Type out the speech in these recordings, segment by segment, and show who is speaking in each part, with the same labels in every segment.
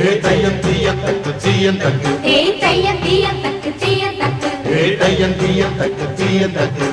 Speaker 1: తక్కు చీయం తక్కు ఏ తయ్యం తీయం తక్కు చీయం తక్కు ఏ తయ్యం తీయం తక్కు చీయం తక్కు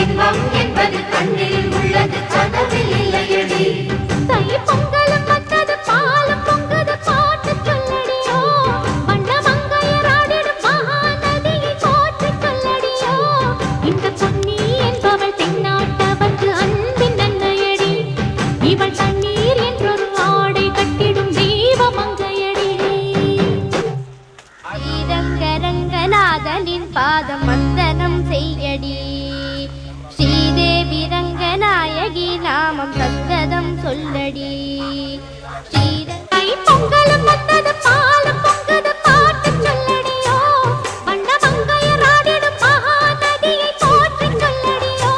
Speaker 1: இன்பம் என்பது கண்ணில் உள்ளது கனவில் இல்லையடி. தை பொங்கலும் வந்தது பாலும் பொங்குது பாட்டு சொல்லடியோ. வண்ண மங்கையராடிடும் மகாநதியை போற்றி சொல்லடியோ. இந்த பொன்னி என்பவள் தென்னாட்டவர்க்கு அன்பின் நன்மையடி இவள் தண்ணீர் என்றொரு ஆடை கட்டிடும் தெய்வ மங்கையடி
Speaker 2: ஸ்ரீரங்கரங்கநாதனின் பாதம் வந்தனம் செய்யடி. ஸ்ரீதேவி ரங்கநாயகி நாமம் சத்ததம் சொல்லடி. ஸ்ரீரங்க
Speaker 1: பொங்கலும் வந்தது பாலும் பொங்குது பாட்டு சொல்லடியோ. மகாநதியை போற்றி சொல்லடியோ.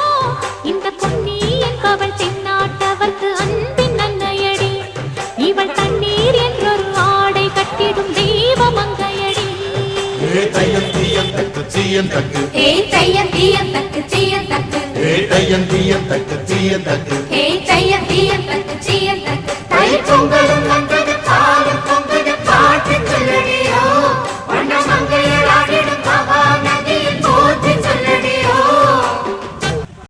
Speaker 1: இந்த பொன்னி என்பவள் தென்னாட்டவர்க்கு அன்பின் இவள் தண்ணீர் என்றொரு ஆடை கட்டிடும்
Speaker 3: தக்கு சீயன் தக்கு.
Speaker 1: ஏ தையன் தீயன் தக்கு சீயன் தக்கு.
Speaker 3: ஏ தையன் தீயன் தக்கு சீயன் தக்கு. ஏ தையன் தீயன்